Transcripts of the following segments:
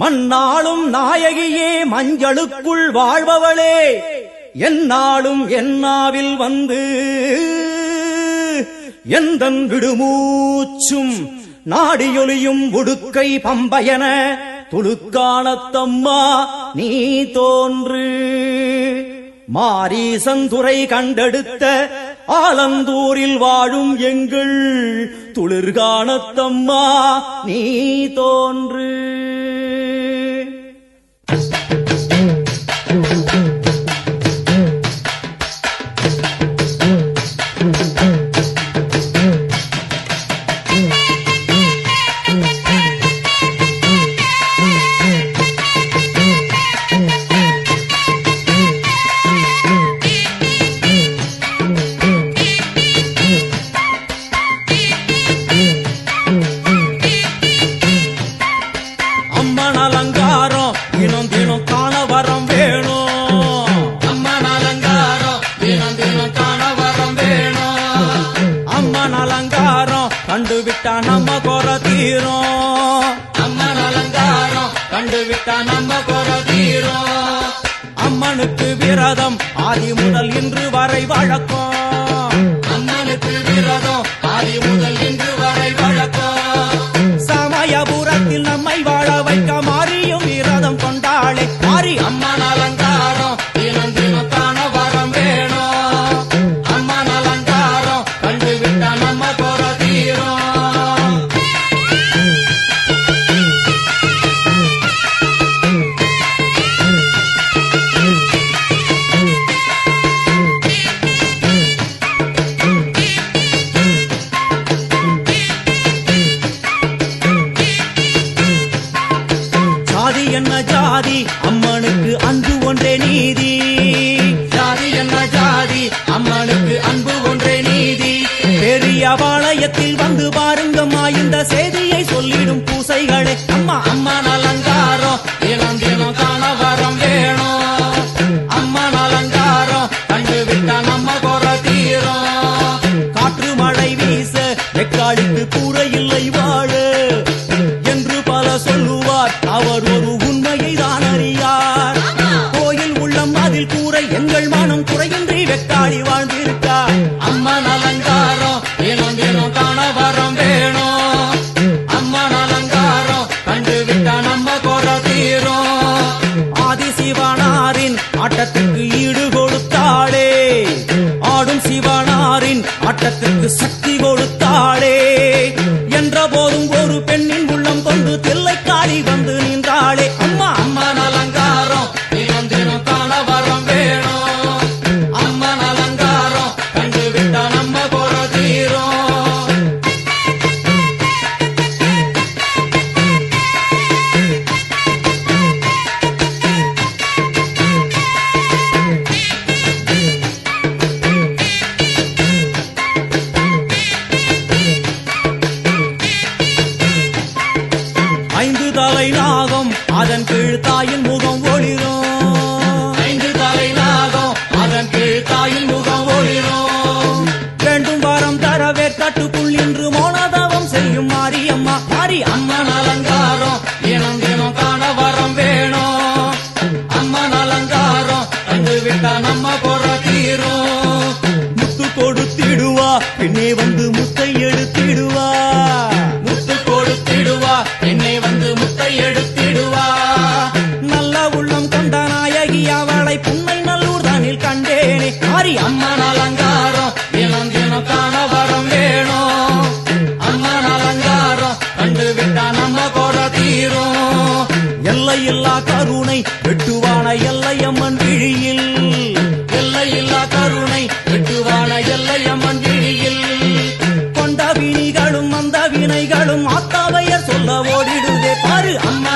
மண்ணாளும் நாயகியே மஞ்சளுக்குள் வாழ்பவளே. என்னாலும் என்னாவில் வந்து எந்தன் விடுமூச்சும் நாடியொலியும் உடுக்கை பம்பயன. துளுக்கானத்தம்மா நீ தோன்று. மாரீசந்துரை கண்டெடுத்த ஆலந்தூரில் வாழும் எங்கள் துளிர்காணத்தம்மா நீ தோன்று. ஆட்டத்துக்கு ஈடு கொடுத்தாளே. ஆடும் சிவனாரின் ஆட்டத்துக்கு சக்தி கொடுத்தாளே. என்ற போது எல்லையில்லா கருணை வெட்டுவான எல்லையம்மன் விழியில். எல்லையில்லா கருணை வெட்டுவான எல்லையம்மன் விழியில். கொண்ட வினிகளும் வந்த வினைகளும் அத்தாவையர் சொல்ல ஓடிடுதே பாரு அம்மா.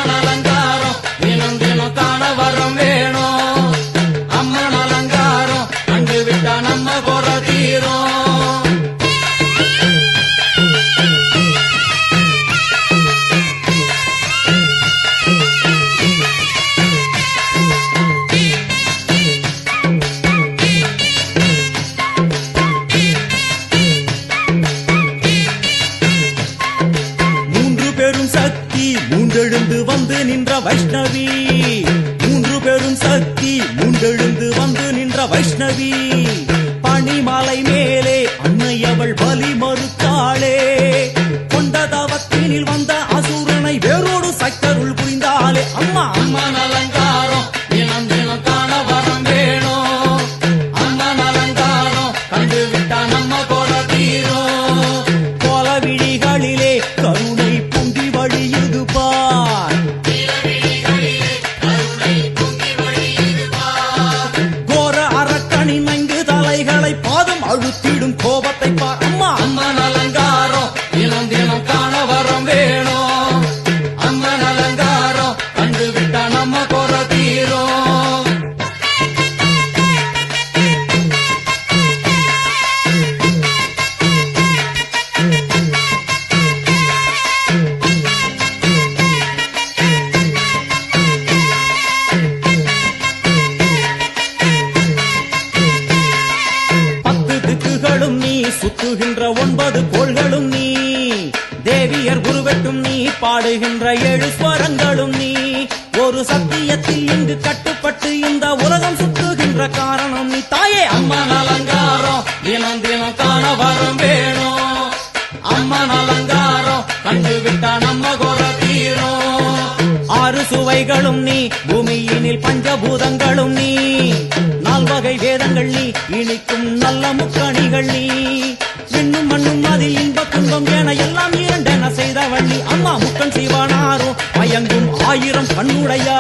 వైష్ణవి பத்து நீ சுத்துகின்ற ஒன்பது கோள்களும் நீ. தேவியர் குருவெட்டும் நீ பாடுகின்ற ஏழு ஸ்வரங்களும் நீ. ஒரு சத்தியத்தில் இங்கு கட்டுப்பட்டு இந்த உலகம் சுத்துகின்ற காரணம் நீ. தாயே அம்மா அலங்காரம் தினம் தினம் காண வரம் வேணும். அம்மா அலங்காரம் கண்டு விட்டா நம்ம குற தீரும். ஆறு சுவைகளும் நீ பூமியினில் பஞ்சபூதங்களும் நீ. வகை வேதங்கள் நீ இனிக்கும் நல்ல முக்கணிகள் நீ. விண்ணும் மண்ணும் அதில் இன்ப துன்பம் என எல்லாம் இரண்டென செய்த வள்ளி அம்மா முக்கன் செய்வானாரோ மயங்கும் ஆயிரம் கண்ணுடையா.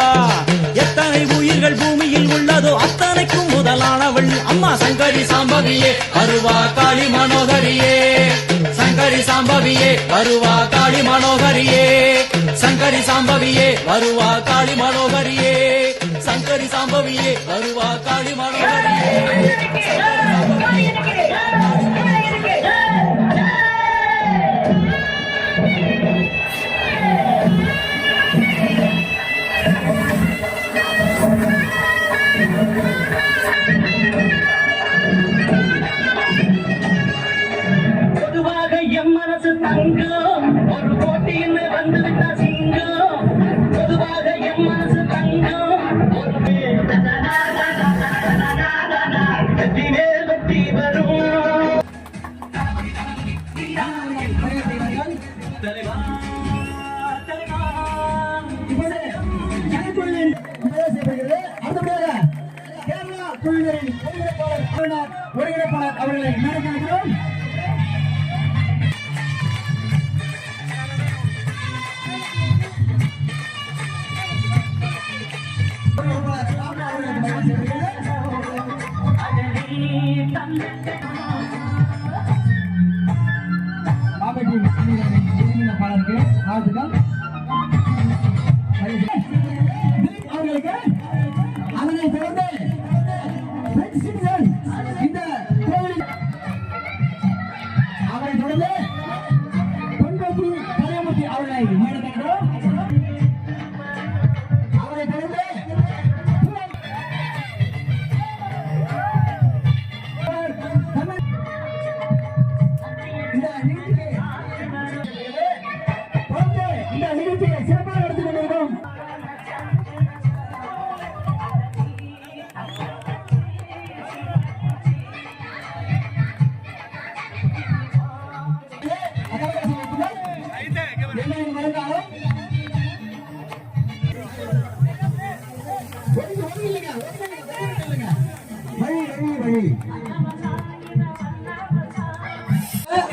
எத்தனை உயிர்கள் பூமியில் உள்ளதோ அத்தனைக்கும் முதலானவள் அம்மா சங்கரி சாம்பவியே அருவா காளி மனோகரியே. சங்கரி சாம்பவியே வருவா காளி மனோகரியே. சங்கரி சாம்பவியே வருவா காளி மனோகரியே. சாம்பவியே வருவா காளி மனோகரியே. குழுவினரின் ஒருங்கிணைப்பாளர் ஒருங்கிணைப்பாளர் அவர்களை மேடைக்கு Thank you.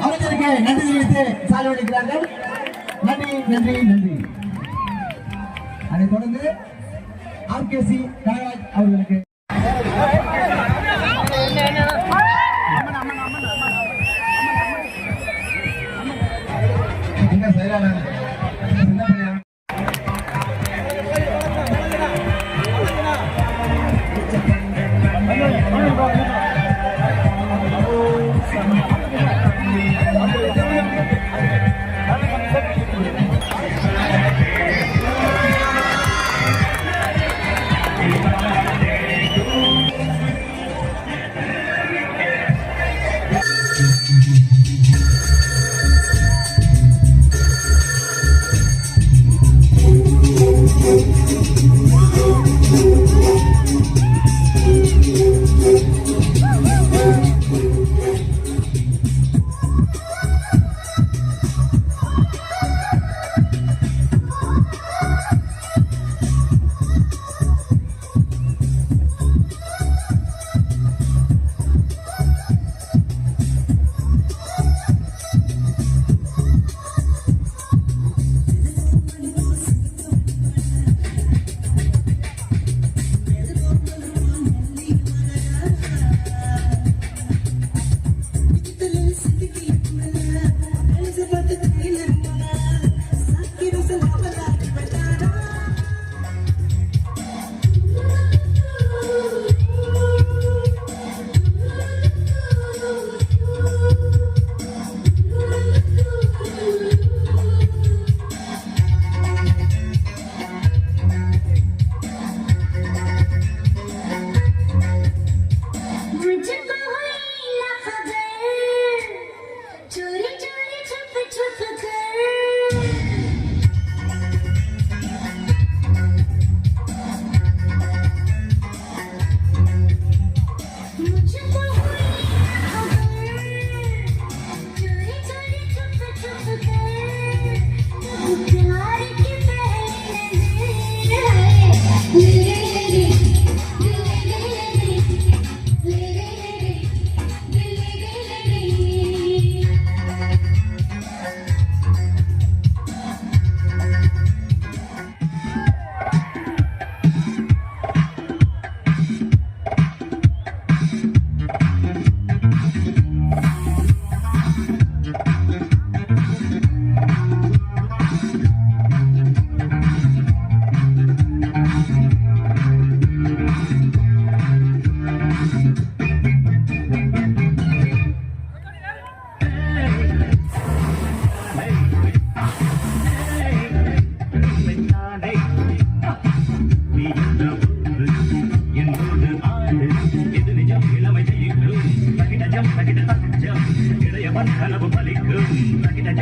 அமைச்சருக்கு நன்றி தெரிவித்து சாலை அளிக்கிறார்கள் நன்றி நன்றி நன்றி. அதைத் தொடர்ந்து ஆர் கே சி கனகராஜ் அவர்களுக்கு. என்ன செய்யறாங்க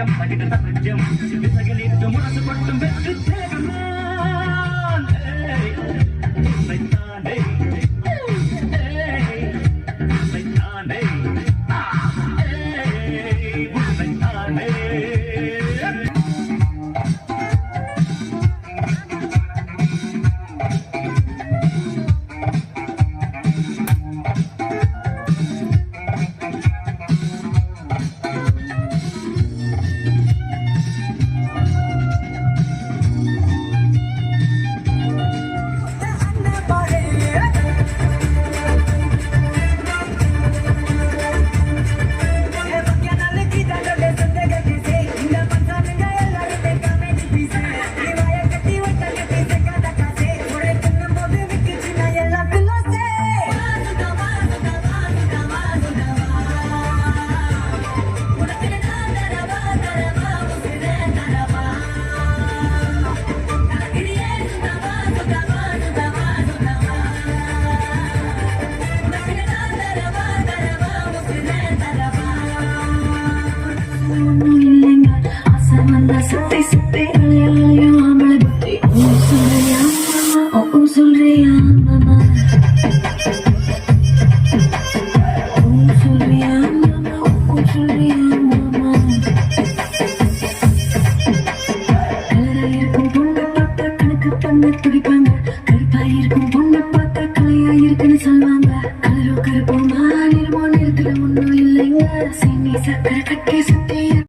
Gracias. சுத்தி சுத்தி அலையா அமல புத்தி ஓ சொல்றியா ஓ சொல்றியா